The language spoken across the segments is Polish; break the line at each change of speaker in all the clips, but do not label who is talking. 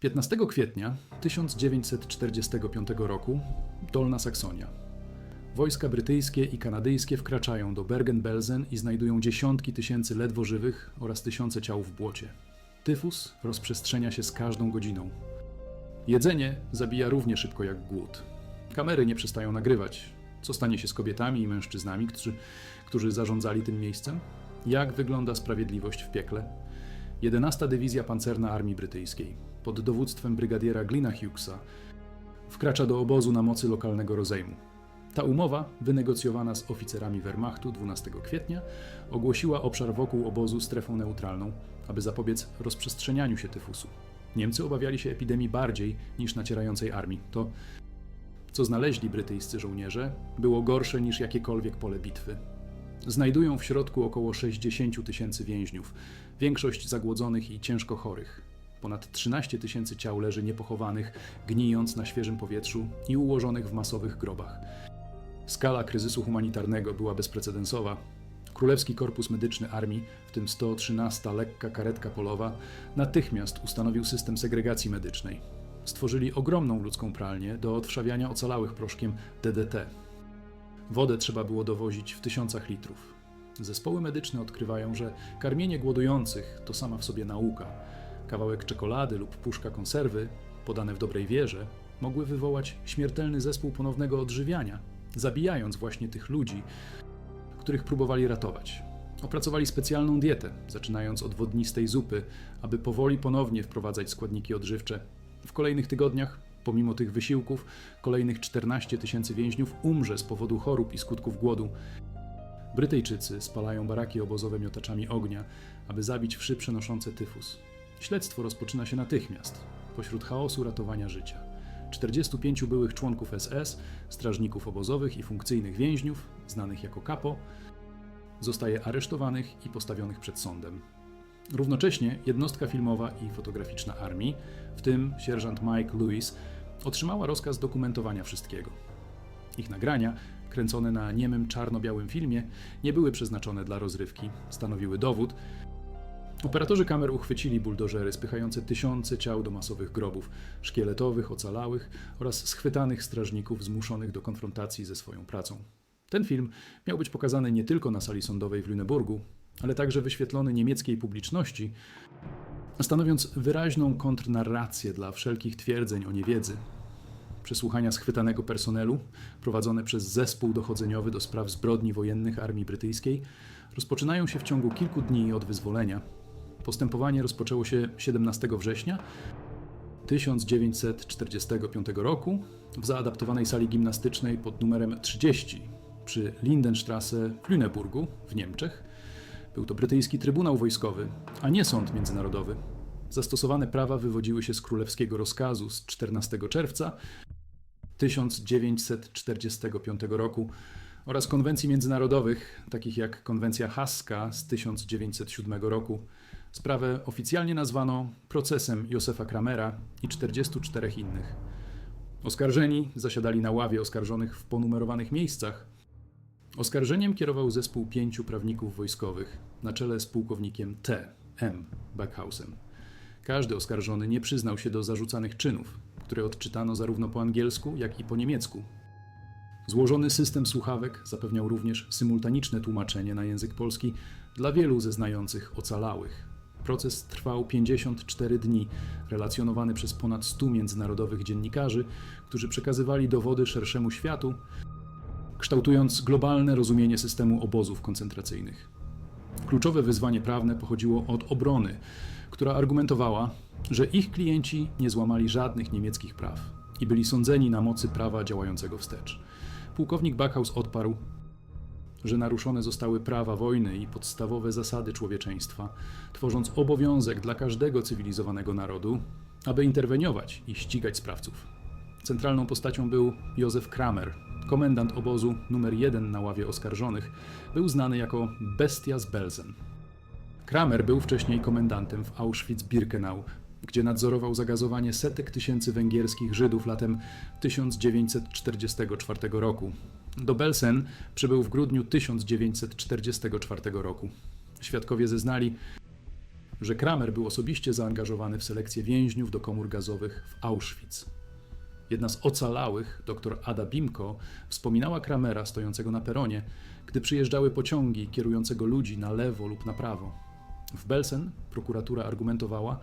15 kwietnia 1945 roku Dolna Saksonia. Wojska brytyjskie i kanadyjskie wkraczają do Bergen-Belsen i znajdują dziesiątki tysięcy ledwo żywych oraz tysiące ciał w błocie. Tyfus rozprzestrzenia się z każdą godziną. Jedzenie zabija równie szybko jak głód. Kamery nie przestają nagrywać. Co stanie się z kobietami i mężczyznami, którzy, którzy zarządzali tym miejscem? Jak wygląda sprawiedliwość w piekle? 11 Dywizja Pancerna Armii Brytyjskiej pod dowództwem brygadiera Glina Hughesa wkracza do obozu na mocy lokalnego rozejmu. Ta umowa, wynegocjowana z oficerami Wehrmachtu 12 kwietnia, ogłosiła obszar wokół obozu strefą neutralną, aby zapobiec rozprzestrzenianiu się tyfusu. Niemcy obawiali się epidemii bardziej niż nacierającej armii. To, co znaleźli brytyjscy żołnierze, było gorsze niż jakiekolwiek pole bitwy. Znajdują w środku około 60 tysięcy więźniów, większość zagłodzonych i ciężko chorych. Ponad 13 tysięcy ciał leży niepochowanych, gnijąc na świeżym powietrzu i ułożonych w masowych grobach. Skala kryzysu humanitarnego była bezprecedensowa. Królewski Korpus Medyczny Armii, w tym 113 lekka karetka polowa, natychmiast ustanowił system segregacji medycznej. Stworzyli ogromną ludzką pralnię do odwszawiania ocalałych proszkiem DDT. Wodę trzeba było dowozić w tysiącach litrów. Zespoły medyczne odkrywają, że karmienie głodujących to sama w sobie nauka. Kawałek czekolady lub puszka konserwy, podane w dobrej wierze, mogły wywołać śmiertelny zespół ponownego odżywiania, zabijając właśnie tych ludzi, których próbowali ratować. Opracowali specjalną dietę, zaczynając od wodnistej zupy, aby powoli ponownie wprowadzać składniki odżywcze. W kolejnych tygodniach, pomimo tych wysiłków, kolejnych 14 tysięcy więźniów umrze z powodu chorób i skutków głodu. Brytyjczycy spalają baraki obozowe miotaczami ognia, aby zabić wszy przenoszące tyfus. Śledztwo rozpoczyna się natychmiast, pośród chaosu ratowania życia. 45 byłych członków SS, strażników obozowych i funkcyjnych więźniów, znanych jako kapo, zostaje aresztowanych i postawionych przed sądem. Równocześnie jednostka filmowa i fotograficzna armii, w tym sierżant Mike Lewis, otrzymała rozkaz dokumentowania wszystkiego. Ich nagrania, kręcone na niemym czarno-białym filmie, nie były przeznaczone dla rozrywki, stanowiły dowód. Operatorzy kamer uchwycili buldożery spychające tysiące ciał do masowych grobów, szkieletowych, ocalałych oraz schwytanych strażników zmuszonych do konfrontacji ze swoją pracą. Ten film miał być pokazany nie tylko na sali sądowej w Lüneburgu, ale także wyświetlony niemieckiej publiczności, stanowiąc wyraźną kontrnarrację dla wszelkich twierdzeń o niewiedzy. Przesłuchania schwytanego personelu, prowadzone przez zespół dochodzeniowy do spraw zbrodni wojennych armii brytyjskiej, rozpoczynają się w ciągu kilku dni od wyzwolenia. Postępowanie rozpoczęło się 17 września 1945 roku w zaadaptowanej sali gimnastycznej pod numerem 30 przy Lindenstrasse w Lüneburgu w Niemczech. Był to brytyjski trybunał wojskowy, a nie sąd międzynarodowy. Zastosowane prawa wywodziły się z królewskiego rozkazu z 14 czerwca 1945 roku oraz konwencji międzynarodowych, takich jak konwencja haska z 1907 roku. Sprawę oficjalnie nazwano procesem Józefa Kramera i 44 innych. Oskarżeni zasiadali na ławie oskarżonych w ponumerowanych miejscach. Oskarżeniem kierował zespół pięciu prawników wojskowych na czele z pułkownikiem T. M. Backhausem. Każdy oskarżony nie przyznał się do zarzucanych czynów, które odczytano zarówno po angielsku, jak i po niemiecku. Złożony system słuchawek zapewniał również symultaniczne tłumaczenie na język polski dla wielu zeznających ocalałych. Proces trwał 54 dni, relacjonowany przez ponad 100 międzynarodowych dziennikarzy, którzy przekazywali dowody szerszemu światu, kształtując globalne rozumienie systemu obozów koncentracyjnych. Kluczowe wyzwanie prawne pochodziło od obrony, która argumentowała, że ich klienci nie złamali żadnych niemieckich praw i byli sądzeni na mocy prawa działającego wstecz. Pułkownik Backhaus odparł, że naruszone zostały prawa wojny i podstawowe zasady człowieczeństwa, tworząc obowiązek dla każdego cywilizowanego narodu, aby interweniować i ścigać sprawców. Centralną postacią był Józef Kramer, komendant obozu numer 1 na ławie oskarżonych, był znany jako Bestia z Belzen. Kramer był wcześniej komendantem w Auschwitz-Birkenau, gdzie nadzorował zagazowanie setek tysięcy węgierskich Żydów latem 1944 roku. Do Belsen przybył w grudniu 1944 roku. Świadkowie zeznali, że Kramer był osobiście zaangażowany w selekcję więźniów do komór gazowych w Auschwitz. Jedna z ocalałych, dr Ada Bimko, wspominała Kramera stojącego na peronie, gdy przyjeżdżały pociągi kierującego ludzi na lewo lub na prawo. W Belsen prokuratura argumentowała,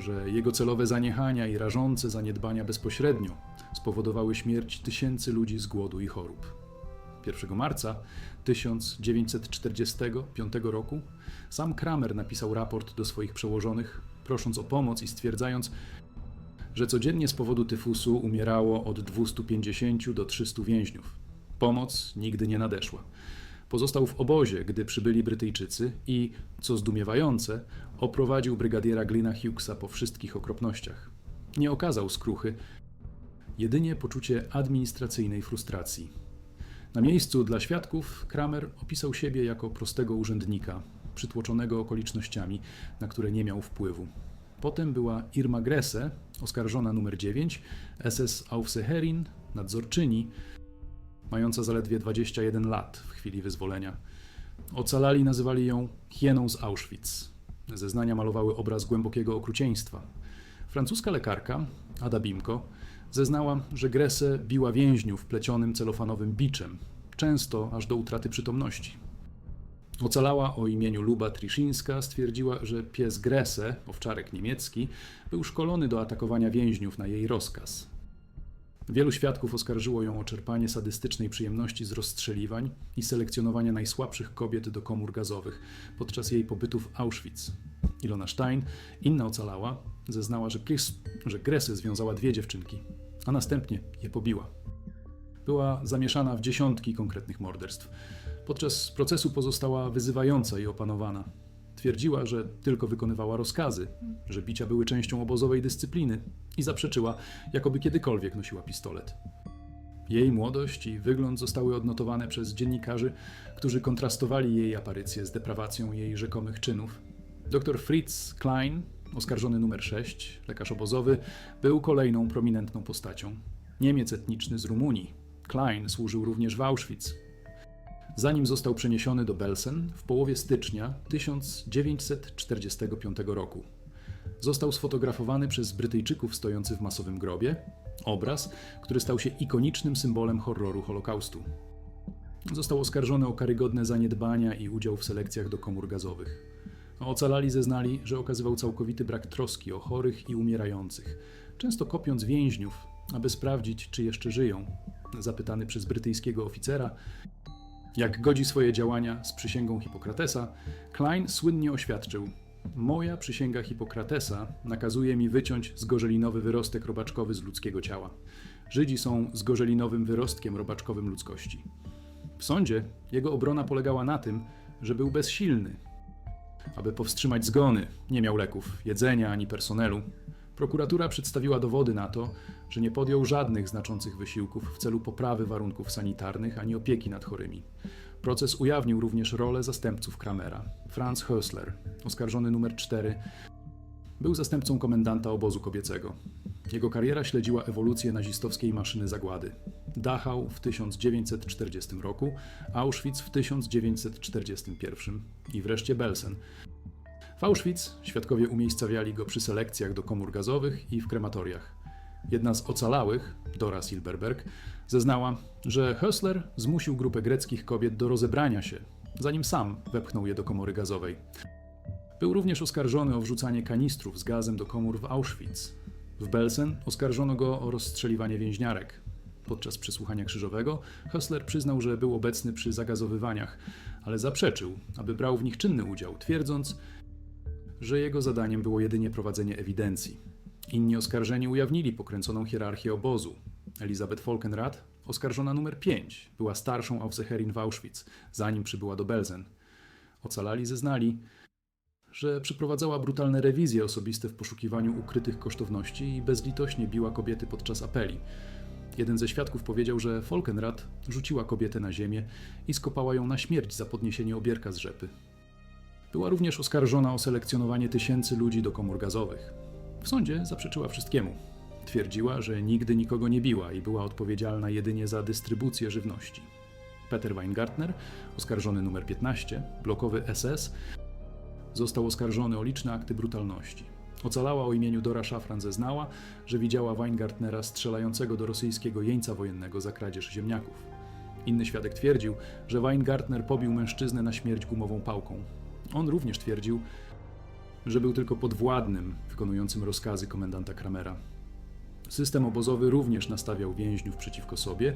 że jego celowe zaniechania i rażące zaniedbania bezpośrednio spowodowały śmierć tysięcy ludzi z głodu i chorób. 1 marca 1945 roku sam Kramer napisał raport do swoich przełożonych, prosząc o pomoc i stwierdzając, że codziennie z powodu tyfusu umierało od 250 do 300 więźniów. Pomoc nigdy nie nadeszła. Pozostał w obozie, gdy przybyli Brytyjczycy i, co zdumiewające, oprowadził brygadiera Glina Hughesa po wszystkich okropnościach. Nie okazał skruchy, jedynie poczucie administracyjnej frustracji. Na miejscu dla świadków Kramer opisał siebie jako prostego urzędnika, przytłoczonego okolicznościami, na które nie miał wpływu. Potem była Irma Gresse, oskarżona numer 9, SS Aufseherin, nadzorczyni, mająca zaledwie 21 lat w chwili wyzwolenia. Ocalali nazywali ją hieną z Auschwitz. Zeznania malowały obraz głębokiego okrucieństwa. Francuska lekarka, Ada Bimko, zeznała, że Gresse biła więźniów plecionym celofanowym biczem, często aż do utraty przytomności. Ocalała o imieniu Luba Triszyńska stwierdziła, że pies Gresse, owczarek niemiecki, był szkolony do atakowania więźniów na jej rozkaz. Wielu świadków oskarżyło ją o czerpanie sadystycznej przyjemności z rozstrzeliwań i selekcjonowania najsłabszych kobiet do komór gazowych podczas jej pobytu w Auschwitz. Ilona Stein, inna ocalała, zeznała, że, Gres, że Gresy związała dwie dziewczynki, a następnie je pobiła. Była zamieszana w dziesiątki konkretnych morderstw. Podczas procesu pozostała wyzywająca i opanowana. Twierdziła, że tylko wykonywała rozkazy, że bicia były częścią obozowej dyscypliny i zaprzeczyła, jakoby kiedykolwiek nosiła pistolet. Jej młodość i wygląd zostały odnotowane przez dziennikarzy, którzy kontrastowali jej aparycję z deprawacją jej rzekomych czynów. Dr Fritz Klein, oskarżony numer 6, lekarz obozowy, był kolejną prominentną postacią. Niemiec etniczny z Rumunii. Klein służył również w Auschwitz, zanim został przeniesiony do Belsen w połowie stycznia 1945 roku. Został sfotografowany przez Brytyjczyków stojący w masowym grobie, obraz, który stał się ikonicznym symbolem horroru Holokaustu. Został oskarżony o karygodne zaniedbania i udział w selekcjach do komór gazowych. Ocalali zeznali, że okazywał całkowity brak troski o chorych i umierających, często kopiąc więźniów, aby sprawdzić, czy jeszcze żyją. Zapytany przez brytyjskiego oficera, jak godzi swoje działania z przysięgą Hipokratesa, Klein słynnie oświadczył: Moja przysięga Hipokratesa nakazuje mi wyciąć zgorzelinowy wyrostek robaczkowy z ludzkiego ciała. Żydzi są zgorzelinowym wyrostkiem robaczkowym ludzkości. W sądzie jego obrona polegała na tym, że był bezsilny. Aby powstrzymać zgony, nie miał leków, jedzenia ani personelu. Prokuratura przedstawiła dowody na to, że nie podjął żadnych znaczących wysiłków w celu poprawy warunków sanitarnych ani opieki nad chorymi. Proces ujawnił również rolę zastępców Kramera. Franz Hösler, oskarżony numer 4, był zastępcą komendanta obozu kobiecego. Jego kariera śledziła ewolucję nazistowskiej maszyny zagłady. Dachau w 1940 roku, Auschwitz w 1941 i wreszcie Belsen. W Auschwitz świadkowie umiejscawiali go przy selekcjach do komór gazowych i w krematoriach. Jedna z ocalałych, Dora Silberberg, zeznała, że Hösler zmusił grupę greckich kobiet do rozebrania się, zanim sam wepchnął je do komory gazowej. Był również oskarżony o wrzucanie kanistrów z gazem do komór w Auschwitz. W Belsen oskarżono go o rozstrzeliwanie więźniarek. Podczas przesłuchania krzyżowego Hösler przyznał, że był obecny przy zagazowywaniach, ale zaprzeczył, aby brał w nich czynny udział, twierdząc, że jego zadaniem było jedynie prowadzenie ewidencji. Inni oskarżeni ujawnili pokręconą hierarchię obozu. Elizabeth Folkenrath, oskarżona numer 5, była starszą Aufseherin w Auschwitz, zanim przybyła do Belzen. Ocalali zeznali, że przeprowadzała brutalne rewizje osobiste w poszukiwaniu ukrytych kosztowności i bezlitośnie biła kobiety podczas apeli. Jeden ze świadków powiedział, że Folkenrath rzuciła kobietę na ziemię i skopała ją na śmierć za podniesienie obierka z rzepy. Była również oskarżona o selekcjonowanie tysięcy ludzi do komór gazowych. W sądzie zaprzeczyła wszystkiemu. Twierdziła, że nigdy nikogo nie biła i była odpowiedzialna jedynie za dystrybucję żywności. Peter Weingartner, oskarżony numer 15, blokowy SS, Został oskarżony o liczne akty brutalności. Ocalała o imieniu Dora Szafran zeznała, że widziała Weingartnera strzelającego do rosyjskiego jeńca wojennego za kradzież ziemniaków. Inny świadek twierdził, że Weingartner pobił mężczyznę na śmierć gumową pałką. On również twierdził, że był tylko podwładnym wykonującym rozkazy komendanta Kramera. System obozowy również nastawiał więźniów przeciwko sobie.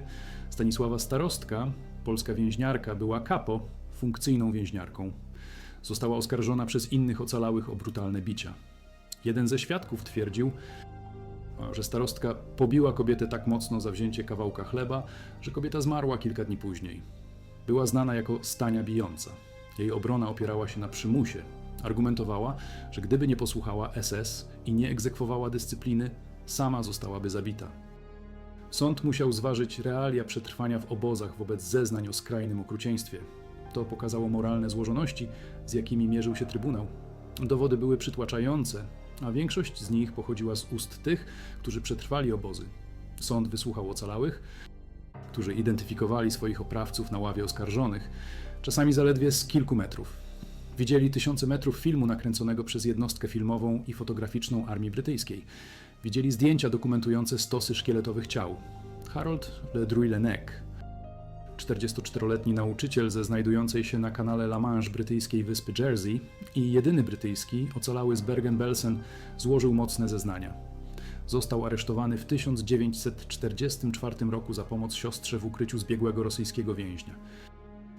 Stanisława Starostka, polska więźniarka, była kapo, funkcyjną więźniarką. Została oskarżona przez innych ocalałych o brutalne bicia. Jeden ze świadków twierdził, że starostka pobiła kobietę tak mocno za wzięcie kawałka chleba, że kobieta zmarła kilka dni później. Była znana jako stania bijąca. Jej obrona opierała się na przymusie. Argumentowała, że gdyby nie posłuchała SS i nie egzekwowała dyscypliny, sama zostałaby zabita. Sąd musiał zważyć realia przetrwania w obozach wobec zeznań o skrajnym okrucieństwie. To pokazało moralne złożoności, z jakimi mierzył się Trybunał. Dowody były przytłaczające, a większość z nich pochodziła z ust tych, którzy przetrwali obozy. Sąd wysłuchał ocalałych, którzy identyfikowali swoich oprawców na ławie oskarżonych, czasami zaledwie z kilku metrów. Widzieli tysiące metrów filmu nakręconego przez jednostkę filmową i fotograficzną Armii Brytyjskiej. Widzieli zdjęcia dokumentujące stosy szkieletowych ciał. Harold Le Druy-Lenec, 44-letni nauczyciel ze znajdującej się na kanale La Manche brytyjskiej wyspy Jersey i jedyny brytyjski ocalały z Bergen-Belsen złożył mocne zeznania. Został aresztowany w 1944 roku za pomoc siostrze w ukryciu zbiegłego rosyjskiego więźnia.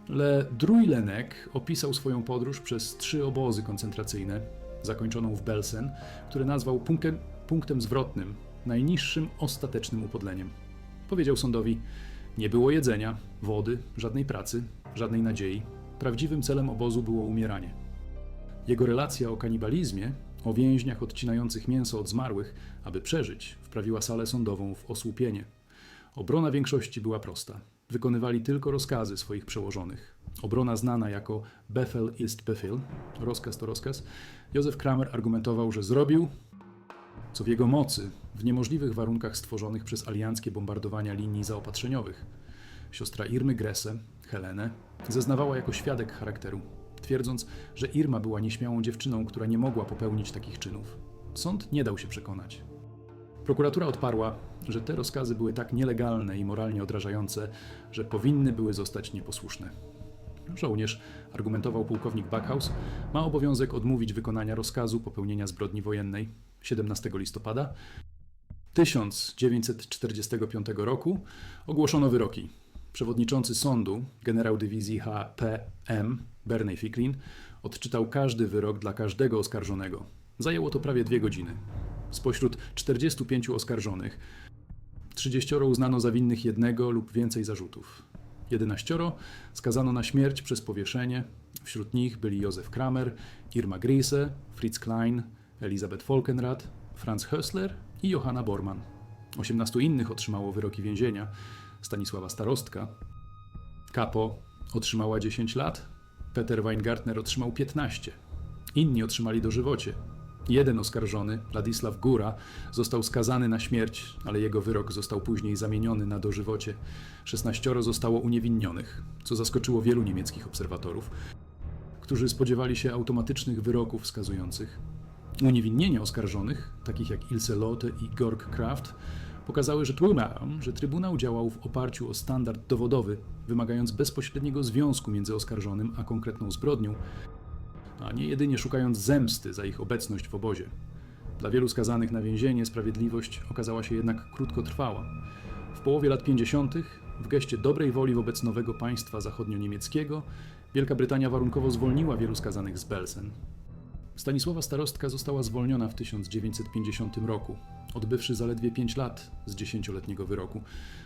Le Druy-Lenec opisał swoją podróż przez trzy obozy koncentracyjne, zakończoną w Belsen, które nazwał punktem, punktem zwrotnym, najniższym ostatecznym upodleniem. Powiedział sądowi: Nie było jedzenia, wody, żadnej pracy, żadnej nadziei. Prawdziwym celem obozu było umieranie. Jego relacja o kanibalizmie, o więźniach odcinających mięso od zmarłych, aby przeżyć, wprawiła salę sądową w osłupienie. Obrona większości była prosta. Wykonywali tylko rozkazy swoich przełożonych. Obrona znana jako Befehl ist Befehl, rozkaz to rozkaz, Józef Kramer argumentował, że zrobił, co w jego mocy, w niemożliwych warunkach stworzonych przez alianckie bombardowania linii zaopatrzeniowych. Siostra Irmy Gresse, Helenę, zeznawała jako świadek charakteru, twierdząc, że Irma była nieśmiałą dziewczyną, która nie mogła popełnić takich czynów. Sąd nie dał się przekonać. Prokuratura odparła, że te rozkazy były tak nielegalne i moralnie odrażające, że powinny były zostać nieposłuszne. Żołnierz, argumentował pułkownik Backhaus, ma obowiązek odmówić wykonania rozkazu popełnienia zbrodni wojennej 17 listopada 1945 roku ogłoszono wyroki. Przewodniczący sądu, generał dywizji HPM Bernej Ficklin, odczytał każdy wyrok dla każdego oskarżonego. Zajęło to prawie dwie godziny. Spośród 45 oskarżonych 30 uznano za winnych jednego lub więcej zarzutów. 11 skazano na śmierć przez powieszenie. Wśród nich byli Józef Kramer, Irma Griese, Fritz Klein, Elisabeth Folkenrath, Franz Hössler i Johanna Bormann. 18 innych otrzymało wyroki więzienia. Stanisława Starostka. Kapo otrzymała 10 lat, Peter Weingartner otrzymał 15. Inni otrzymali dożywocie. Jeden oskarżony, Ladisław Góra, został skazany na śmierć, ale jego wyrok został później zamieniony na dożywocie. 16 zostało uniewinnionych, co zaskoczyło wielu niemieckich obserwatorów, którzy spodziewali się automatycznych wyroków skazujących. Uniewinnienia oskarżonych, takich jak Ilse Lotte i Georg Kraft, pokazały, że trybunał, że trybunał działał w oparciu o standard dowodowy, wymagając bezpośredniego związku między oskarżonym a konkretną zbrodnią, a nie jedynie szukając zemsty za ich obecność w obozie. Dla wielu skazanych na więzienie sprawiedliwość okazała się jednak krótkotrwała. W połowie lat 50., w geście dobrej woli wobec nowego państwa zachodnio-niemieckiego, Wielka Brytania warunkowo zwolniła wielu skazanych z Belsen. Stanisława Starostka została zwolniona w 1950 roku, odbywszy zaledwie 5 lat z dziesięcioletniego wyroku.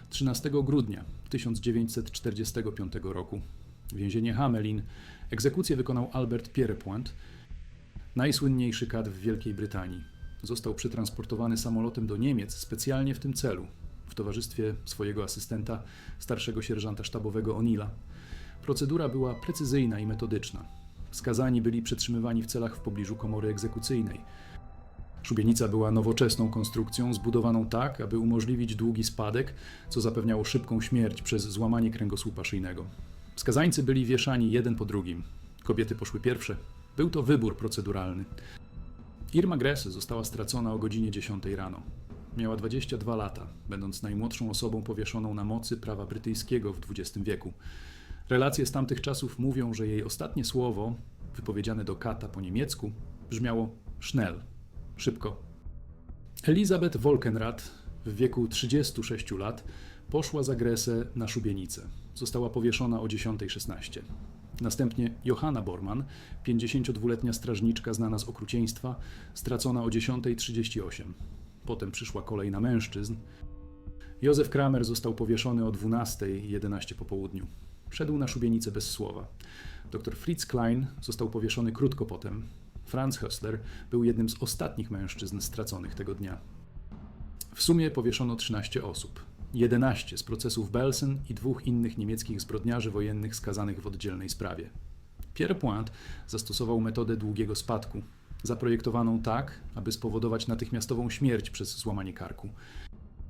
13 grudnia 1945 roku więzienie Hamelin, egzekucję wykonał Albert Pierrepoint, najsłynniejszy kadr w Wielkiej Brytanii. Został przetransportowany samolotem do Niemiec specjalnie w tym celu, w towarzystwie swojego asystenta, starszego sierżanta sztabowego O'Neilla. Procedura była precyzyjna i metodyczna. Skazani byli przetrzymywani w celach w pobliżu komory egzekucyjnej. Szubienica była nowoczesną konstrukcją, zbudowaną tak, aby umożliwić długi spadek, co zapewniało szybką śmierć przez złamanie kręgosłupa szyjnego. Skazańcy byli wieszani jeden po drugim. Kobiety poszły pierwsze, Był to wybór proceduralny. Irma Gresse została stracona o godzinie 10 rano. Miała 22 lata, będąc najmłodszą osobą powieszoną na mocy prawa brytyjskiego w XX wieku. Relacje z tamtych czasów mówią, że jej ostatnie słowo, wypowiedziane do kata po niemiecku, brzmiało schnell, szybko. Elizabeth Wolkenrath w wieku 36 lat poszła za Gresę na szubienicę. Została powieszona o 10.16. Następnie Johanna Bormann, 52-letnia strażniczka znana z okrucieństwa, stracona o 10.38. Potem przyszła kolej na mężczyzn. Józef Kramer został powieszony o 12.11 po południu. Szedł na szubienicę bez słowa. Dr Fritz Klein został powieszony krótko potem. Franz Hössler był jednym z ostatnich mężczyzn straconych tego dnia. W sumie powieszono 13 osób. 11 z procesów Belsen i dwóch innych niemieckich zbrodniarzy wojennych skazanych w oddzielnej sprawie. Pierre Pointe zastosował metodę długiego spadku, zaprojektowaną tak, aby spowodować natychmiastową śmierć przez złamanie karku.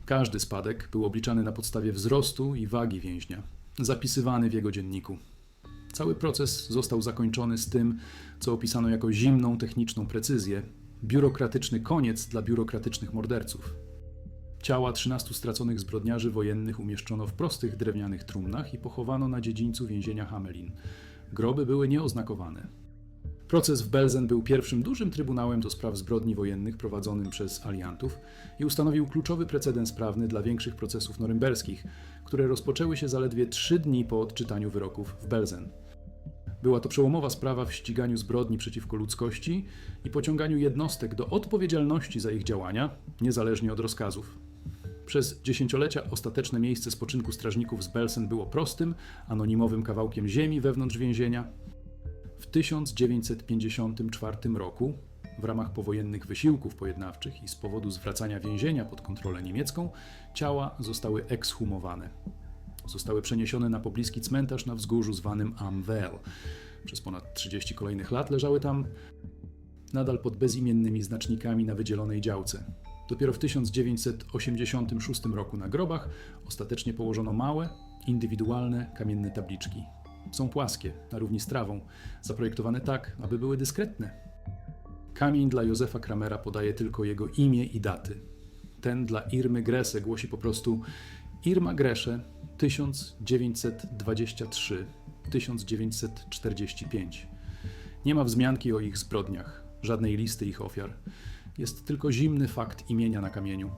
Każdy spadek był obliczany na podstawie wzrostu i wagi więźnia, zapisywany w jego dzienniku. Cały proces został zakończony z tym, co opisano jako zimną techniczną precyzję, biurokratyczny koniec dla biurokratycznych morderców. Ciała 13 straconych zbrodniarzy wojennych umieszczono w prostych drewnianych trumnach i pochowano na dziedzińcu więzienia Hamelin. Groby były nieoznakowane. Proces w Belzen był pierwszym dużym trybunałem do spraw zbrodni wojennych prowadzonym przez aliantów i ustanowił kluczowy precedens prawny dla większych procesów norymberskich, które rozpoczęły się zaledwie trzy dni po odczytaniu wyroków w Belzen. Była to przełomowa sprawa w ściganiu zbrodni przeciwko ludzkości i pociąganiu jednostek do odpowiedzialności za ich działania, niezależnie od rozkazów. Przez dziesięciolecia ostateczne miejsce spoczynku strażników z Belsen było prostym, anonimowym kawałkiem ziemi wewnątrz więzienia. W 1954 roku, w ramach powojennych wysiłków pojednawczych i z powodu zwracania więzienia pod kontrolę niemiecką, ciała zostały ekshumowane. Zostały przeniesione na pobliski cmentarz na wzgórzu zwanym Amwell. Przez ponad 30 kolejnych lat leżały tam nadal pod bezimiennymi znacznikami na wydzielonej działce. Dopiero w 1986 roku na grobach ostatecznie położono małe, indywidualne kamienne tabliczki. Są płaskie, na równi z trawą, zaprojektowane tak, aby były dyskretne. Kamień dla Józefa Kramera podaje tylko jego imię i daty. Ten dla Irmy Grese głosi po prostu Irma Gresze 1923-1945. Nie ma wzmianki o ich zbrodniach, żadnej listy ich ofiar. Jest tylko zimny fakt imienia na kamieniu.